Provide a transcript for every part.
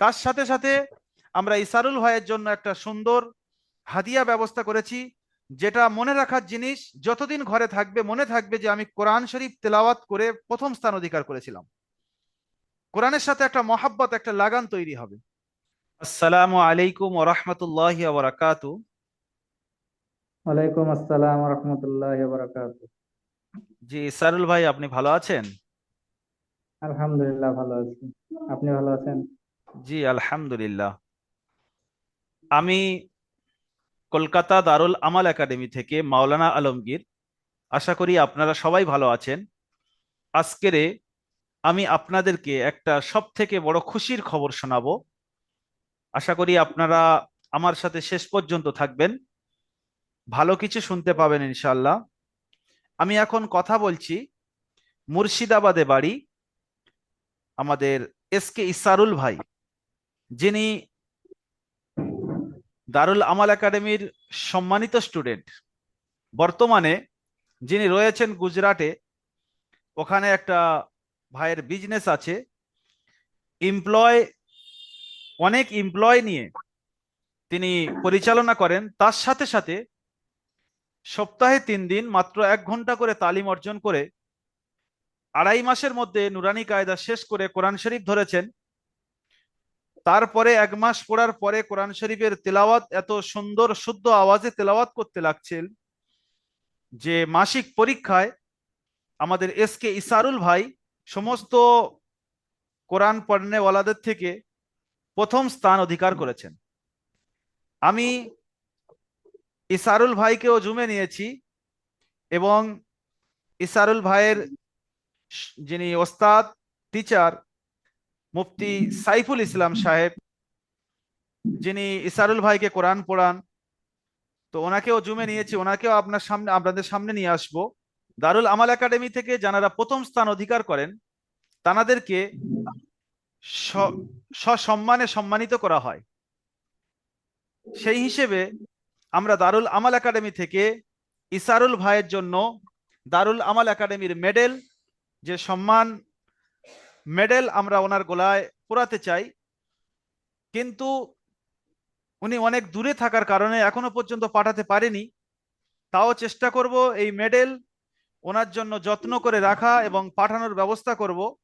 তার সাথে সাথে আমরা ইসারুল ভাইয়ের জন্য একটা সুন্দর হাদিয়া ব্যবস্থা করেছি যেটা মনে রাখার জিনিস যতদিন ঘরে থাকবে মনে থাকবে যে আমি কোরআন শরীফ তেলাওয়াত করে প্রথম স্থান অধিকার করেছিলাম। কোরআনের সাথে একটা মহাব্বত একটা লাগান তৈরি হবে। আসসালামু আলাইকুম ওরহমতুল্লাহ বারাকাতু ওয়ালাইকুম আসসালাম রহমতুল্লাহ বারাকাত জি ইসারুল ভাই আপনি ভালো আছেন? আলহামদুলিল্লাহ ভালো আছি। আপনি ভালো আছেন? জি, আলহামদুলিল্লাহ। আমি কলকাতা দারুল আমাল একাডেমি থেকে মাওলানা আলমগীর, আশা করি আপনারা সবাই ভালো আছেন। আজকেরে আমি আপনাদেরকে একটা সব থেকে বড় খুশির খবর শোনাবো। আশা করি আপনারা আমার সাথে শেষ পর্যন্ত থাকবেন। ভালো কিছু শুনতে পাবেন ইনশাল্লাহ আমি এখন কথা বলছি মুর্শিদাবাদে বাড়ি, আমাদের এস কে ইসারুল ভাই। যিনি দারুল আমাল একাডেমির সম্মানিত স্টুডেন্ট। বর্তমানে যিনি রয়েছেন গুজরাটে, ওখানে একটা ভাইয়ের বিজনেস আছে। এমপ্লয় অনেক এমপ্লয় নিয়ে তিনি পরিচালনা করেন। তার সাথে সাথে সপ্তাহে তিন দিন মাত্র এক ঘণ্টা করে তালিম অর্জন করে আড়াই মাসের মধ্যে নুরানি কায়দা শেষ করে কোরআন শরীফ ধরেছেন। তারপরে এক মাস পড়ার পরে কোরআন শরীফের তেলাওয়াত, এত সুন্দর শুদ্ধ আওয়াজে তেলাওয়াত করতে লাগছেন যে মাসিক পরীক্ষায় আমাদের এস কে ইসারুল ভাই সমস্ত কোরআন পড়নেওয়ালাদের থেকে প্রথম স্থান অধিকার করেছেন। আমি ইসারুল ভাইকেও জুমে নিয়েছি এবং ইসারুল ভাইয়ের যিনি ওস্তাদ, টিচার মুফতি সাইফুল ইসলাম সাহেব, যিনি ইসারুল ভাইকে কোরআন পড়ান, তো ওনাকেও জুমে নিয়েছি, ওনাকেও আপনার সামনে, আপনাদের সামনে নিয়ে আসব। দারুল আমাল একাডেমি থেকে যারা প্রথম স্থান অধিকার করেন, তানাদেরকে সসম্মানে সম্মানিত করা হয়। সেই হিসেবে আমরা দারুল আমাল একাডেমি থেকে ইসারুল ভাইয়ের জন্য দারুল আমাল একাডেমির মেডেল, যে সম্মান মেডেল আমরা ওনার গোলায় পোড়াতে চাই। কিন্তু উনি অনেক দূরে থাকার কারণে এখনও পর্যন্ত পাঠাতে পারেনি। তাও চেষ্টা করব এই মেডেল ওনার জন্য যত্ন করে রাখা এবং পাঠানোর ব্যবস্থা করব।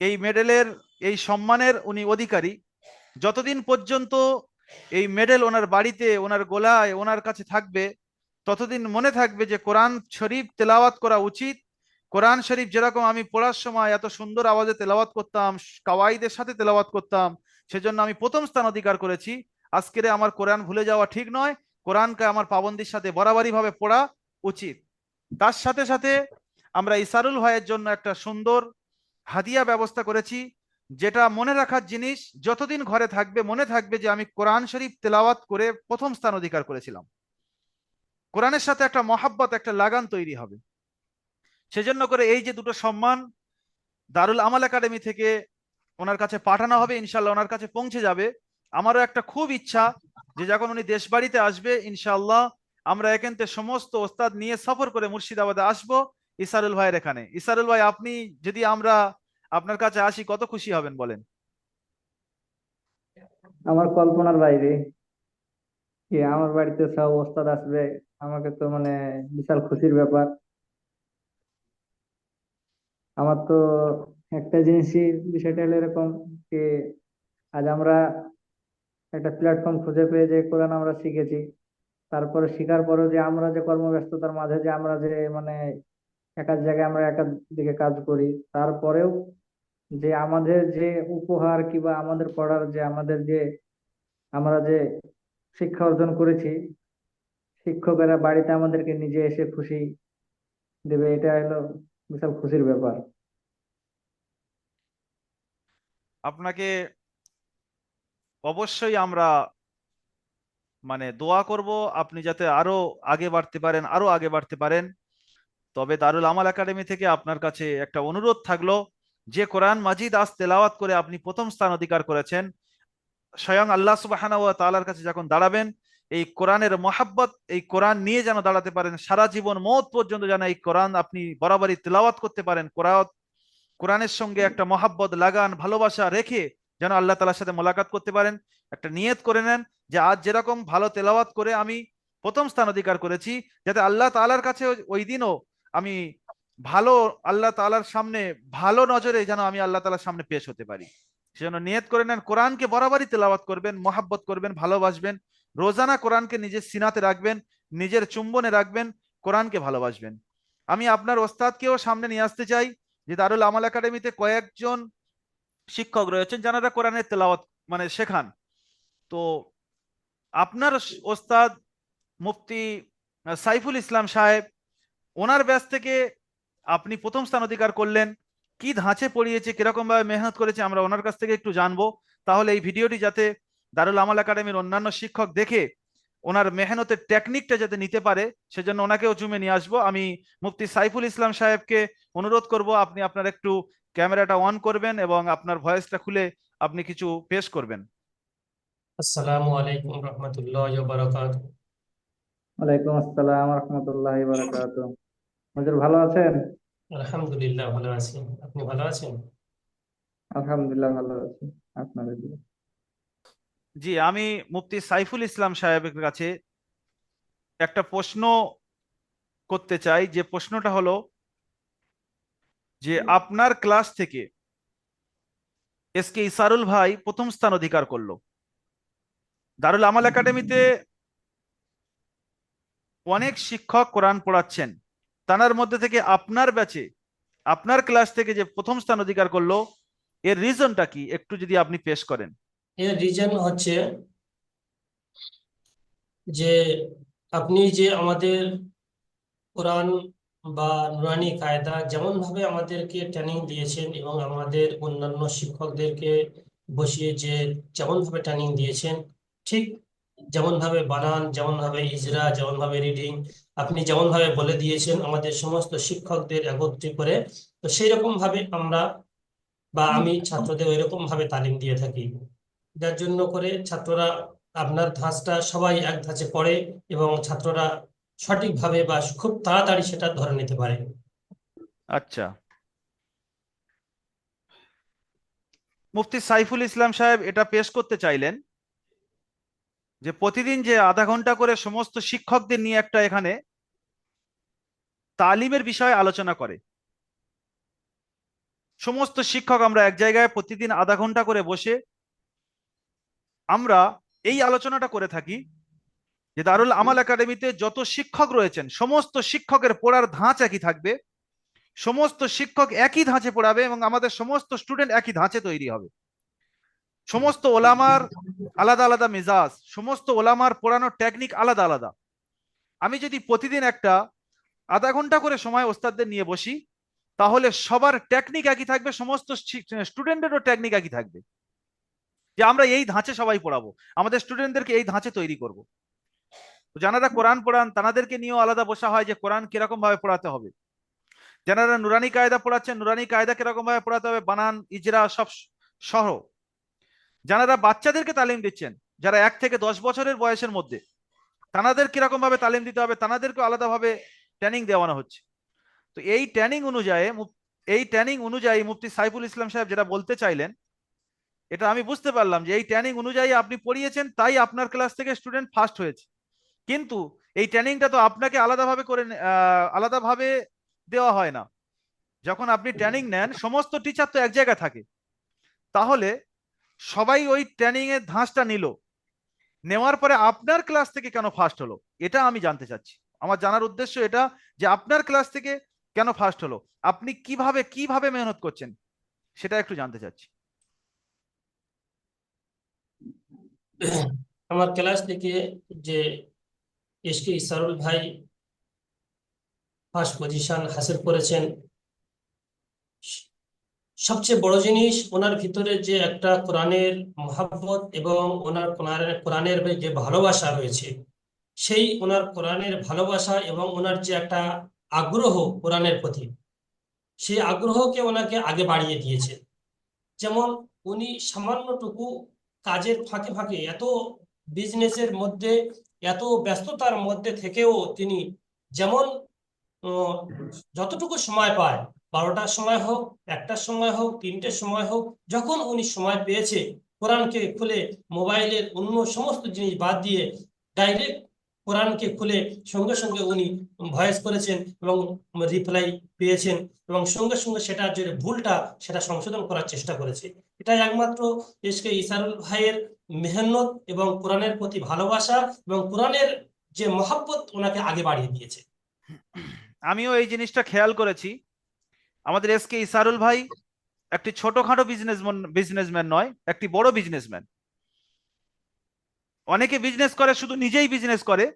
এই মেডেলের, এই সম্মানের উনি অধিকারী। যতদিন পর্যন্ত এই মেডেল ওনার বাড়িতে, ওনার গোলায়, ওনার কাছে থাকবে, ততদিন মনে থাকবে যে কোরআন শরীফ তেলাওয়াত করা উচিত। কোরআন শরীফ যেরকম আমি পড়ার সময় এত সুন্দর আওয়াজে তেলাওয়াত করতাম, কাওয়াইদের সাথে তেলাওয়াত করতাম, সেজন্য আমি প্রথম স্থান অধিকার করেছি। আজকের আমার কোরআন ভুলে যাওয়া ঠিক নয়, কোরআনকে আমার পাবন্দির সাথে বরাবরই ভাবে পড়া উচিত। তার সাথে সাথে আমরা ইসারুল ভাইয়ের জন্য একটা সুন্দর হাদিয়া ব্যবস্থা করেছি, যেটা মনে রাখার জিনিস, যতদিন ঘরে থাকবে, মনে থাকবে যে আমি কোরআন শরীফ তেলাওয়াত করে প্রথম স্থান অধিকার করেছিলাম। কোরআনের সাথে একটা মহাব্বত, একটা লাগান তৈরি হবে। সেজন্য করে এই যে দুটো সম্মান দারুল আমাল একাডেমি থেকে ওনার কাছে পাঠানো হবে ইনশাল্লাহ ওনার কাছে পৌঁছে যাবে। আমারও একটা খুব ইচ্ছা যে যখন উনি দেশ বাড়িতে আসবে ইনশাল্লাহ আমরা এখানতে সমস্ত ওস্তাদ নিয়ে সফর করে মুর্শিদাবাদে আসব ইসারুল ভাইয়ের এখানে। ইসারুল ভাই, আপনি যদি আমরা আপনার কাছে আসি, কত খুশি হবেন বলেন? আমার কল্পনার বাইরে আমার বাড়িতে সব ওস্তাদ আসবে, আমাকে তো মানে বিশাল খুশির ব্যাপার। আমার তো একটা জিনিসই বিষয়টা হলো এরকম যে আজ আমরা একটা প্ল্যাটফর্ম খুঁজে পেয়ে যে কোরআন আমরা শিখেছি, তারপরে শিখার পরেও যে আমরা যে কর্মব্যস্ততার মাঝে যে আমরা যে মানে এক এক জায়গায় আমরা এক দিকে কাজ করি, তারপরেও যে আমাদের যে উপহার কিংবা আমাদের পড়ার যে আমাদের যে আমরা যে শিক্ষা অর্জন করেছি, শিক্ষকেরা বাড়িতে আমাদেরকে নিজে এসে খুশি দেবে, এটা হলো বিশাল খুশির ব্যাপার। আপনাকে অবশ্যই আমরা মানে দোয়া করব, আপনি যাতে আরও আগে বাড়তে পারেন, আরও আগে বাড়তে পারেন। তবে দারুল আমাল একাডেমি থেকে আপনার কাছে একটা অনুরোধ থাকল, যে কোরআন মাজিদ আজ তেলাওয়াত করে আপনি প্রথম স্থান অধিকার করেছেন, স্বয়ং আল্লাহ সুবাহানা ওয়া তাআলার কাছে যখন দাঁড়াবেন, এই কোরআনের মহাব্বত, এই কোরআন নিয়ে যেন দাঁড়াতে পারেন, সারা জীবন মত পর্যন্ত যেন এই কোরআন আপনি বরাবরই তেলাওয়াত করতে পারেন, কোরআন কোরআনের সঙ্গে একটা মহাব্বত, লাগান, ভালোবাসা রেখে যেন আল্লাহ তালার সাথে মোলাকাত করতে পারেন। একটা নিয়ত করে নেন যে আজ যেরকম ভালো তেলাওয়াত করে আমি প্রথম স্থান অধিকার করেছি, যাতে আল্লাহ তালার কাছে ওই- দিনও আমি ভালো, আল্লাহ তালার সামনে ভালো নজরে যেন আমি আল্লাহ তালার সামনে পেশ হতে পারি। সেজন্য নিয়ত করে নেন, কোরআনকে বরাবরই তেলাওয়াত করবেন, মহাব্বত করবেন, ভালোবাসবেন। রোজানা কোরআনকে নিজের সিনাতে রাখবেন, নিজের চুম্বনে রাখবেন, কোরআনকে ভালোবাসবেন। আমি আপনার ওস্তাদকেও সামনে নিয়ে আসতে চাই। যে দারুল আমাল একাডেমিতে কয়েকজন শিক্ষক রয়েছেন যারা কোরআনের তেলাওয়াত মানে শেখান। তো আপনার ওস্তাদ মুফতি সাইফুল ইসলাম সাহেব, ওনার ব্যাস থেকে আপনি প্রথম স্থান অধিকার করলেন। কি ধাঁচে পড়িয়েছে, কীরকম ভাবে মেহনত করেছে, আমরা ওনার কাছ থেকে একটু জানব। তাহলে এই ভিডিওটি যাতে দারুল আমাল একাডেমির অন্যান্য শিক্ষক দেখে ওনার মেহনতের টেকনিকটা যাতে নিতে পারে সেজন্য ওনাকেও জুমে নিয়ে আসব। আমি মুফতি সাইফুল ইসলাম সাহেবকে অনুরোধ করব আপনি আপনার একটু ক্যামেরাটা অন করবেন এবং আপনার ভয়েসটা খুলে আপনি কিছু পেশ করবেন। আসসালামু আলাইকুম রহমতুল্লাহ বারাকাত। ওয়ালাইকুম আসসালাম রহমতুল্লাহ বারাকাত। হুজুর ভালো আছেন? আলহামদুলিল্লাহ ভালো আছি। আপনি ভালো আছেন? আলহামদুলিল্লাহ ভালো আছি। আপনাদের দোয়া। জি আমি মুফতি সাইফুল ইসলাম সাহেবের কাছে একটা প্রশ্ন করতে চাই। যে প্রশ্নটা হলো যে আপনার ক্লাস থেকে এস কে ইসারুল ভাই প্রথম স্থান অধিকার করল। দারুল আমাল একাডেমিতে অনেক শিক্ষক কোরআন পড়াচ্ছেন। তার মধ্যে থেকে আপনার ব্যাচে আপনার ক্লাস থেকে যে প্রথম স্থান অধিকার করল এর রিজনটা কি? একটু যদি আপনি পেশ করেন। এর রিজন হচ্ছে যে আপনি যে আমাদের কোরআন বা নুরানি কায়দা যেমন ভাবে আমাদেরকে ট্রেনিং দিয়েছেন এবং আমাদের অন্যান্য শিক্ষকদেরকে বসিয়ে যে যেমন ভাবে ট্রেনিং দিয়েছেন, ঠিক যেমন ভাবে বানান যেমন ভাবে ইজরা যেমন ভাবে রিডিং আপনি যেমন ভাবে বলে দিয়েছেন আমাদের সমস্ত শিক্ষকদের একত্রে করে, তো সেই রকম ভাবে আমরা বা আমি ছাত্রদের ওইরকম ভাবে তালিম দিয়ে থাকি। যার জন্য করে ছাত্ররা আপনার ধাঁচটা সবাই এক ধাঁচে পড়ে এবং ছাত্ররা সঠিকভাবে বা খুব তাড়াতাড়ি সেটা ধরে নিতে পারে। আচ্ছা। মুফতি সাইফুল ইসলাম সাহেব এটা পেশ করতে চাইলেন যে প্রতিদিন যে আধা ঘণ্টা করে সমস্ত শিক্ষকদের নিয়ে একটা এখানে তালিমের বিষয়ে আলোচনা করে। সমস্ত শিক্ষক আমরা এক জায়গায় প্রতিদিন আধা ঘণ্টা করে বসে আমরা এই আলোচনাটা করে থাকি যে দারুল আমাল একাডেমিতে যত শিক্ষক রয়েছেন, সমস্ত শিক্ষকের পড়ার ধাঁচ একই থাকবে, সমস্ত শিক্ষক একই ধাঁচে পড়াবে এবং আমাদের সমস্ত স্টুডেন্ট একই ধাঁচে তৈরি হবে। সমস্ত ওলামার আলাদা আলাদা মেজাজ, সমস্ত ওলামার পড়ানোর টেকনিক আলাদা আলাদা। আমি যদি প্রতিদিন একটা আধা ঘণ্টা করে সময় ওস্তাদদের নিয়ে বসি, তাহলে সবার টেকনিক একই থাকবে, সমস্ত স্টুডেন্টেরও টেকনিক একই থাকবে। যে আমরা এই ধাঁচে সবাই পড়াবো। আমাদের স্টুডেন্টদেরকে এই ধাঁচে তৈরি করব। যারা কোরআন পড়ান, তাদেরকে নিয়েও আলাদা বসা হয় যে কোরআন কীরকম ভাবে পড়াতে হবে। যারা নুরানি কায়দা পড়াচ্ছেন, নুরানি কায়দা কীরকম ভাবে পড়াতে হবে? বানান, ইজরা, সব সহ। যারা বাচ্চাদেরকে তালিম দিচ্ছেন, যারা এক থেকে দশ বছরের বয়সের মধ্যে তানাদের কীরকম ভাবে তালিম দিতে হবে? তানাদেরকে আলাদাভাবে ট্রেনিং দেওয়ানো হচ্ছে। তো এই ট্রেনিং অনুযায়ী, এই ট্রেনিং অনুযায়ী মুফতি সাইফুল ইসলাম সাহেব যেটা বলতে চাইলেন এটা আমি বুঝতে পারলাম যে এই ট্রেনিং অনুযায়ী আপনি পড়িয়েছেন, তাই আপনার ক্লাস থেকে স্টুডেন্ট ফার্স্ট হয়েছে। কিন্তু এই ট্রেনিংটা তো আপনাকে আলাদাভাবে করে আলাদাভাবে দেওয়া হয় না। যখন আপনি ট্রেনিং নেন, সমস্ত টিচার তো এক জায়গায় থাকে। তাহলে সবাই ওই ট্রেনিং এর ধাঁচটা নিল। নেওয়ার পরে আপনার ক্লাস থেকে কেন ফার্স্ট হলো? এটা আমি জানতে চাচ্ছি। আমার জানার উদ্দেশ্য এটা যে আপনার ক্লাস থেকে কেন ফার্স্ট হলো? আপনি কীভাবে কীভাবে মেহনত করছেন? সেটা একটু জানতে চাচ্ছি। আমার ক্লাস থেকে যে এস কে ইসারুল ভাই ফার্স্ট পজিশন হাসিল করেছেন, সবচেয়ে বড় জিনিস ওনার ভিতরে যে একটা কোরআনের মহাব্বত এবং ওনার কোরআনের যে ভালোবাসা রয়েছে, সেই ওনার কোরআনের ভালোবাসা এবং ওনার যে একটা আগ্রহ কোরআনের প্রতি, সেই আগ্রহকে ওনাকে আগে বাড়িয়ে দিয়েছে। যেমন উনি সামান্যটুকু কাজের ফাঁকে ফাঁকে এত বিজনেসের মধ্যে, এত ব্যস্ততার মধ্যে থেকেও তিনি যেমন যতটুকু সময় পায়, বারোটার সময় হোক, একটার সময় হোক, তিনটের সময় হোক, যখন উনি সময় পেয়েছে, কোরআনকে খুলে মোবাইলের অন্য সমস্ত জিনিস বাদ দিয়ে ডাইরেক্ট কোরআনকে খুলে সঙ্গে সঙ্গে উনি ভয়েস করেছেন এবং রিপ্লাই পেয়েছেন এবং সঙ্গে সঙ্গে সেটা যে ভুলটা, সেটা সংশোধন করার চেষ্টা করেছে। এটাই একমাত্র এসকে ইসারুল ভাইয়ের মেহনত এবং কোরআনের প্রতি ভালোবাসা এবং কোরআনের যে মহাব্বত ওনাকে আগে বাড়িয়ে দিয়েছে। আমিও এই জিনিসটা খেয়াল করেছি। আমাদের এস কে ইসারুল ভাই একটি ছোটখাটো বিজনেসম্যান বিজনেসম্যান নয়, একটি বড় বিজনেসম্যান অনেকে বিজনেস করে, শুধু নিজেই বিজনেস করে,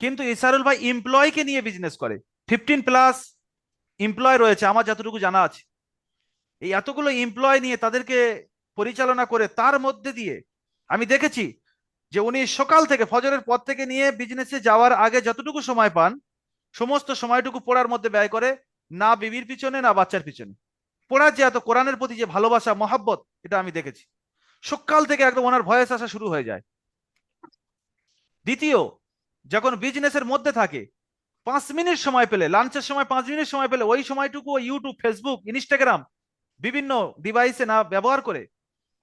কিন্তু ইসারুল ভাই এমপ্লয়কে নিয়ে বিজনেস করে। ফিফটিন প্লাস এমপ্লয় রয়েছে, আমার যতটুকু জানা আছে। এই এতগুলো এমপ্লয় নিয়ে তাদেরকে পরিচালনা করে, তার মধ্যে দিয়ে আমি দেখেছি যে উনি সকাল থেকে, ফজরের পর থেকে নিয়ে বিজনেসে যাওয়ার আগে যতটুকু সময় পান, সমস্ত সময়টুকু পড়ার মধ্যে ব্যয় করে, না বিবির পিছনে, না বাচ্চার পিছনে। পড়ার যে এত কোরআনের প্রতি যে ভালোবাসা, মহাব্বত, এটা আমি দেখেছি। সকাল থেকে একদম ওনার ভয়েস আসা শুরু হয়ে যায়। দ্বিতীয়, যখন বিজনেসের মধ্যে থাকে, পাঁচ মিনিট সময় পেলে লাঞ্চের সময় পাঁচ মিনিট সময় পেলে, ওই সময়টুকু ইউটিউব ফেসবুক ইনস্টাগ্রাম বিভিন্ন ডিভাইসে না ব্যবহার করে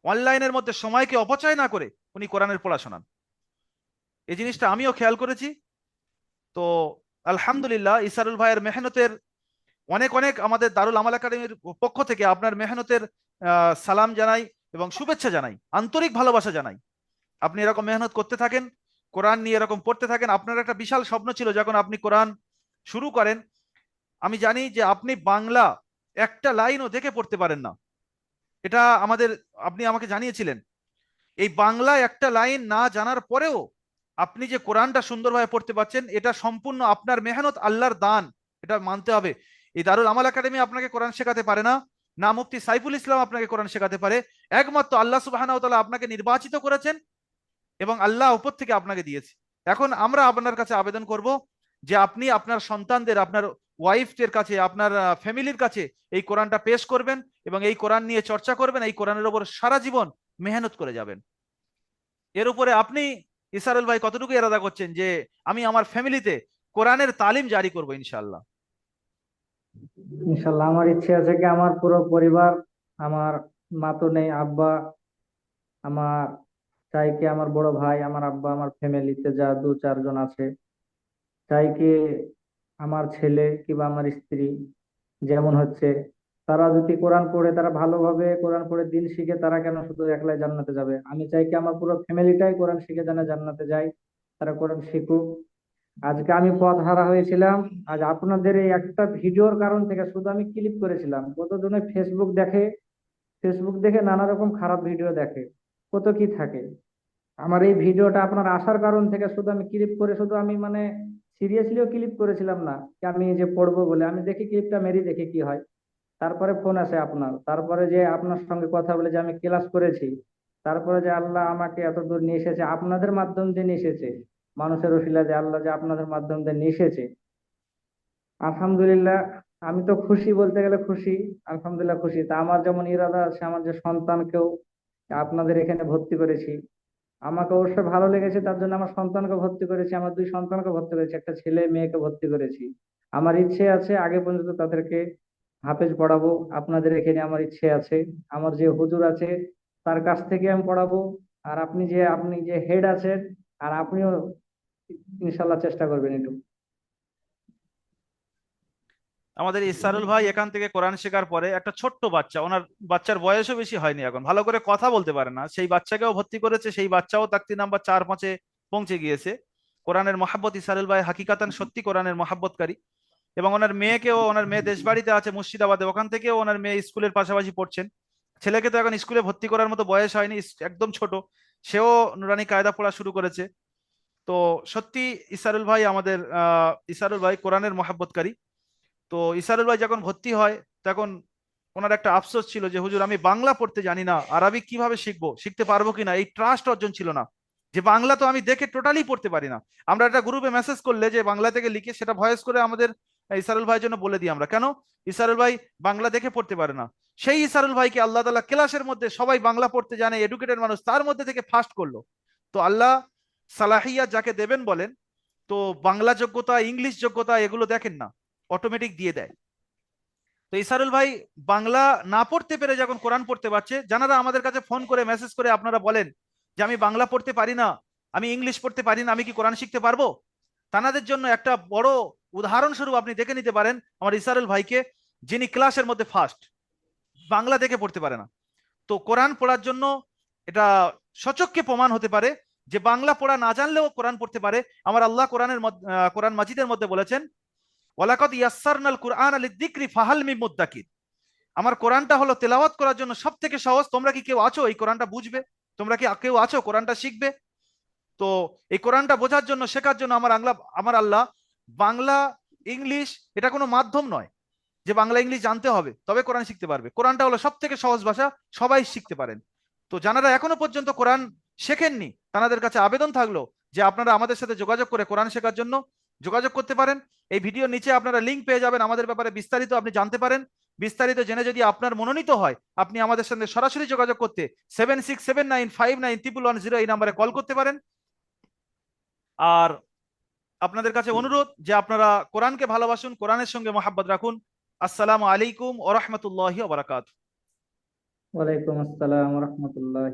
অনলাইনের মধ্যে সময়কে অপচয় না করে উনি কোরআনের পড়া শোনান। এই জিনিসটা আমিও খেয়াল করেছি। তো আলহামদুলিল্লাহ, ইসারুল ভাইয়ের মেহনতের অনেক অনেক আমাদের দারুল আমাল একাডেমির পক্ষ থেকে আপনার মেহনতের সালাম জানাই এবং শুভেচ্ছা জানাই, আন্তরিক ভালোবাসা জানাই। আপনি এরকম মেহনত করতে থাকেন কোরআন নিয়ে এরকম পড়তে থাকেন, আপনার একটা বিশাল স্বপ্ন ছিল যখন আপনি কোরআন শুরু করেন। আমি জানি যে আপনি বাংলা একটা লাইনও দেখে পড়তে পারেন না। এটা আমাদের, আপনি আমাকে জানিয়েছিলেন। এই বাংলা একটা লাইন না জানার পরেও আপনি যে কোরআনটা সুন্দরভাবে পড়তে পারছেন, এটা সম্পূর্ণ আপনার মেহনত, আল্লাহর দান। এটা মানতে হবে। এই দারুল আমাল একাডেমি আপনাকে কোরআন শেখাতে পারে না না মুফতি সাইফুল ইসলাম আপনাকে কোরআন শেখাতে পারে। একমাত্র আল্লাহ তাআলা আপনাকে নির্বাচিত করেছেন। এবং আল্লাহ উপর থেকে আপনাকে দিয়েছে। এখন আমরা আপনার কাছে আবেদন করব যে আপনি আপনার সন্তানদের, আপনার ওয়াইফদের কাছে, আপনার ফ্যামিলির কাছে এই কোরআনটা পেশ করবেন এবং এই কোরআন নিয়ে চর্চা করবেন, এই কোরআনের উপর সারা জীবন মেহনত করে যাবেন। এর উপরে আপনি, ইসারুল ভাই, কতটুকু এরাদা করছেন যে আমি আমার ফ্যামিলিতে কোরআনের তালিম জারি করব ইনশাআল্লাহ? ইনশাল্লাহ আমার ইচ্ছে আছে কি আমার পুরো পরিবার, আমার মা তো নেই, আব্বা, আমার চাই কি আমার বড় ভাই, আমার আব্বা, আমার ফ্যামিলিতে যা দু চারজন আছে চাই কি আমার ছেলে কিংবা আমার স্ত্রী যেমন হচ্ছে, তারা যদি কোরআন পড়ে, তারা ভালোভাবে কোরআন পড়ে, দিন শিখে তারা কেন শুধু একলাই জান্নাতে যাবে? আমি চাই কি আমার পুরো ফ্যামিলিটাই কোরআন শিখে যেন জান্নাতে যায়, তারা কোরআন শিখুক। আজকে আমি পথ হারা হয়েছিলাম, আজ আপনাদের এই একটা ভিডিওর কারণ থেকে শুধু আমি ক্লিক করেছিলাম। কতজনে ফেসবুক দেখে ফেসবুক দেখে নানা রকম খারাপ ভিডিও দেখে, কত কি থাকে? আমার এই ভিডিওটা আপনার আসার কারণ থেকে শুধু আমি ক্লিপ করে, শুধু আমি মানে সিরিয়াসলিও ক্লিপ করেছিলাম না আমি যে পড়ব বলে। আমি দেখি ক্লিপটা মেরি দেখি কি হয়। তারপরে ফোন আসে আপনার। তারপরে যে আপনার সঙ্গে কথা বলে যে আমি ক্লাস করেছি, তারপরে যে আল্লাহ আমাকে এত দূর নিয়ে এসেছে, আপনাদের মাধ্যম দিয়ে নিয়ে এসেছে। মানুষের ওসিলা যে আল্লাহ যে আপনাদের মাধ্যম দিয়ে নিয়ে এসেছে। আলহামদুলিল্লাহ, আমি তো খুশি বলতে গেলে খুশি, আলহামদুলিল্লাহ খুশি। তা আমার যেমন ইরাদা আছে, আমার যে সন্তানকেও আপনাদের এখানে ভর্তি করেছি। আমাকে অবশ্যই ভালো লেগেছে, তার জন্য আমার সন্তানকে ভর্তি করেছি, আমার দুই সন্তানকে ভর্তি করেছি, একটা ছেলে, মেয়েকে ভর্তি করেছি। আমার ইচ্ছে আছে, আগে পর্যন্ত তাদেরকে হাফেজ পড়াবো, আপনাদের এখানে আমার ইচ্ছে আছে। আমার যে হুজুর আছে, তার কাছ থেকে আমি পড়াবো, আর আপনি যে আপনি যে হেড আছেন, আর আপনিও ইনশাল্লাহ চেষ্টা করবেন একটু। আমাদের ইসারুল ভাই এখান থেকে কোরআন শেখার পরে একটা ছোট্ট বাচ্চা, ওনার বাচ্চার বয়সও বেশি হয়নি এখন। ভালো করে কথা বলতে পারে না। সেই বাচ্চাকেও ভর্তি করেছে, সেই বাচ্চাও তাকতি নাম্বার চার পাঁচে পৌঁছে গিয়েছে। কোরআনের মহাব্বত ইসারুল ভাই হাকিকাতান সত্যি কোরআনের মহাব্বতকারী। এবং ওনার মেয়েকেও, ওনার মেয়ে দেশবাড়িতে আছে, মুর্শিদাবাদে, ওখান থেকেও ওনার মেয়ে স্কুলের পাশাপাশি পড়ছেন। ছেলেকে তো এখন স্কুলে ভর্তি করার মতো বয়স হয়নি একদম ছোট। সেও নুরানি কায়দা পড়া শুরু করেছে। তো সত্যি ইসারুল ভাই আমাদের ইসারুল ভাই কোরআনের মহাব্বতকারী। তো ইসারুল ভাই যখন ভর্তি হয়, তখন ওনার একটা আফসোস ছিল যে, হুজুর, আমি বাংলা পড়তে জানি না আরবিক কীভাবে শিখব, শিখতে পারব কিনা? এই ট্রাস্ট অর্জন ছিল না। যে বাংলা তো আমি দেখে টোটালি পড়তে পারি না। আমরা একটা গ্রুপে মেসেজ করলে যে, বাংলা থেকে লিখে সেটা ভয়েস করে আমাদের ইসারুল ভাইয়ের জন্য বলে দিই আমরা। কেন? ইসারুল ভাই বাংলা দেখে পড়তে পারে না। সেই ইসারুল ভাইকে আল্লাহ তালা ক্লাসের মধ্যে সবাই বাংলা পড়তে জানে এডুকেটেড মানুষ, তার মধ্যে থেকে ফার্স্ট করল। তো আল্লাহ সালাহিয়া যাকে দেবেন বলেন, তো বাংলা যোগ্যতা, ইংলিশ যোগ্যতা এগুলো দেখেন না। অটোমেটিক দিয়ে দেয়। তো ইসারুল ভাই, বাংলা না পড়তে পেরে যখন কোরআন পড়তে পারছে যারা আমাদের কাছে ফোন করে মেসেজ করে আপনারা বলেন যে, আমি বাংলা পড়তে পারি না, আমি ইংলিশ পড়তে পারি না, আমি কি কোরআন শিখতে পারব? তানাদের জন্য একটা বড় উদাহরণস্বরূপ আপনি দেখে নিতে পারেন আমার ইসারুল ভাইকে, যিনি ক্লাসের মধ্যে ফার্স্ট বাংলা দেখে পড়তে পারে না। তো কোরআন পড়ার জন্য এটা সচক্ষে প্রমাণ হতে পারে যে, বাংলা পড়া না জানলেও কোরআন পড়তে পারে। আমার আল্লাহ কোরআনের কোরআন মাজিদের মধ্যে বলেছেন ওয়ালাকাদ ইয়াসসারনাল কুরআন আলি যিকরি ফাহাল মুদ্দাকির আমার কোরআনটা হলো তেলাওয়াত করার জন্য সব থেকে সহজ। তোমরা কি কেউ আছো? এই কোরআনটা বুঝবে। তোমরা কি কেউ আছো? কোরআনটা শিখবে? তো এই কোরআনটা বোঝার জন্য, শেখার জন্য আমার আংলা, আমার আল্লাহ বাংলা, ইংলিশ, এটা কোনো মাধ্যম নয় যে বাংলা, ইংলিশ জানতে হবে, তবে কোরআন শিখতে পারবে। কোরআনটা হলো সব থেকে সহজ ভাষা, সবাই শিখতে পারেন। তো যারা এখনও পর্যন্ত কোরআন শেখেননি তাদের কাছে আবেদন থাকল যে আপনারা আমাদের সাথে যোগাযোগ করে কোরআন শেখার জন্য যোগাযোগ করতে পারেন। এই ভিডিওর নিচে আপনারা লিঙ্ক পেয়ে যাবেন আমাদের ব্যাপারে বিস্তারিত আপনি জানতে পারেন। বিস্তারিত জেনে যদি আপনার মনোনীত হয়, আপনি আমাদের সঙ্গে সরাসরি যোগাযোগ করতে seven six seven nine five nine triple one zero এই নাম্বারে কল করতে পারেন। আর আপনাদের কাছে অনুরোধ যে আপনারা কোরআনকে ভালোবাসুন, কোরআনের সঙ্গে মহাব্বত রাখুন। আসসালামু আলাইকুম ও রহমতুল্লাহি ওয়ালাইকুম আসসালাম রহমতুল্লাহ